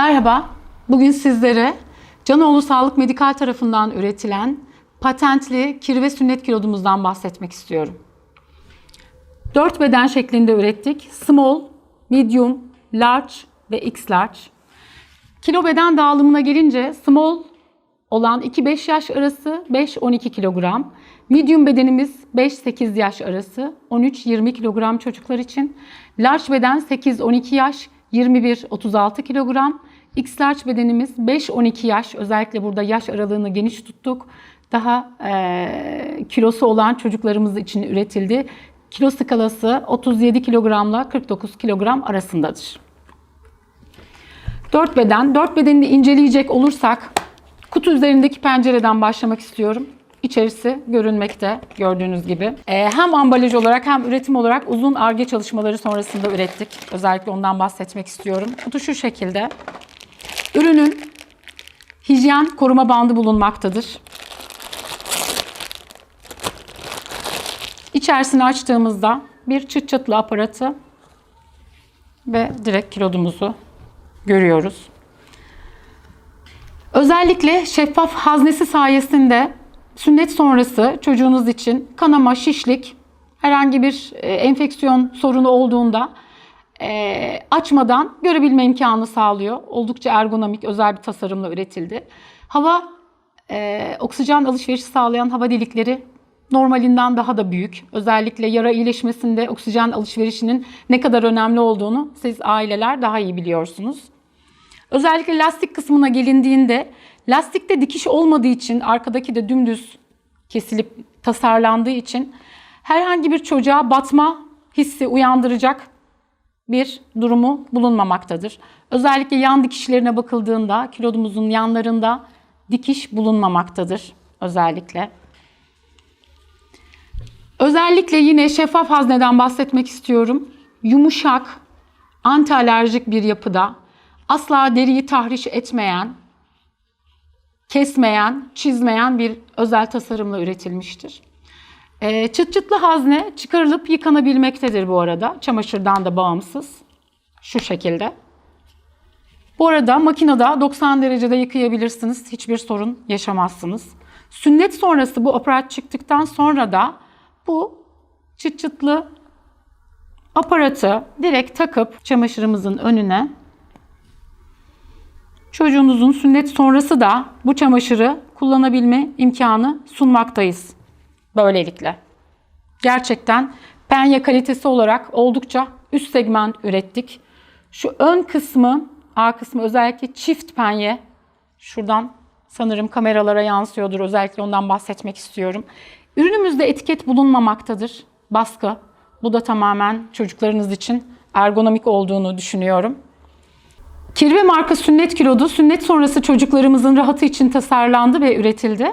Merhaba, bugün sizlere Canoğlu Sağlık Medikal tarafından üretilen patentli kir ve sünnet kilodumuzdan bahsetmek istiyorum. Dört beden şeklinde ürettik. Small, medium, large ve x large. Kilo beden dağılımına gelince small olan 2-5 yaş arası 5-12 kilogram. Medium bedenimiz 5-8 yaş arası 13-20 kilogram çocuklar için. Large beden 8-12 yaş 21-36 kilogram. X large bedenimiz 5-12 yaş. Özellikle burada yaş aralığını geniş tuttuk. Daha eee, kilosu olan çocuklarımız için üretildi. Kilo skalası 37 kilogramla 49 kilogram arasındadır. Dört beden. Dört bedenini inceleyecek olursak kutu üzerindeki pencereden başlamak istiyorum. İçerisi görünmekte gördüğünüz gibi. Ee, hem ambalaj olarak hem üretim olarak uzun arge çalışmaları sonrasında ürettik. Özellikle ondan bahsetmek istiyorum. Kutu şu şekilde. Ürünün hijyen koruma bandı bulunmaktadır. İçerisini açtığımızda bir çıt çıtlı aparatı ve direkt kilodumuzu görüyoruz. Özellikle şeffaf haznesi sayesinde sünnet sonrası çocuğunuz için kanama, şişlik, herhangi bir e, enfeksiyon sorunu olduğunda e, açmadan görebilme imkanı sağlıyor. Oldukça ergonomik, özel bir tasarımla üretildi. Hava, e, oksijen alışverişi sağlayan hava delikleri normalinden daha da büyük. Özellikle yara iyileşmesinde oksijen alışverişinin ne kadar önemli olduğunu siz aileler daha iyi biliyorsunuz. Özellikle lastik kısmına gelindiğinde lastikte dikiş olmadığı için arkadaki de dümdüz kesilip tasarlandığı için herhangi bir çocuğa batma hissi uyandıracak bir durumu bulunmamaktadır. Özellikle yan dikişlerine bakıldığında kilodumuzun yanlarında dikiş bulunmamaktadır özellikle. Özellikle yine şeffaf hazneden bahsetmek istiyorum. Yumuşak, antialerjik bir yapıda, asla deriyi tahriş etmeyen, kesmeyen, çizmeyen bir özel tasarımla üretilmiştir. Ee, çıt çıtlı hazne çıkarılıp yıkanabilmektedir bu arada. Çamaşırdan da bağımsız. Şu şekilde. Bu arada makinede 90 derecede yıkayabilirsiniz. Hiçbir sorun yaşamazsınız. Sünnet sonrası bu aparat çıktıktan sonra da bu çıt çıtlı aparatı direkt takıp çamaşırımızın önüne çocuğunuzun sünnet sonrası da bu çamaşırı kullanabilme imkanı sunmaktayız. Böylelikle. Gerçekten penye kalitesi olarak oldukça üst segment ürettik. Şu ön kısmı, A kısmı özellikle çift penye. Şuradan sanırım kameralara yansıyordur. Özellikle ondan bahsetmek istiyorum. Ürünümüzde etiket bulunmamaktadır. Baskı. Bu da tamamen çocuklarınız için ergonomik olduğunu düşünüyorum. Kirve marka sünnet kilodu sünnet sonrası çocuklarımızın rahatı için tasarlandı ve üretildi.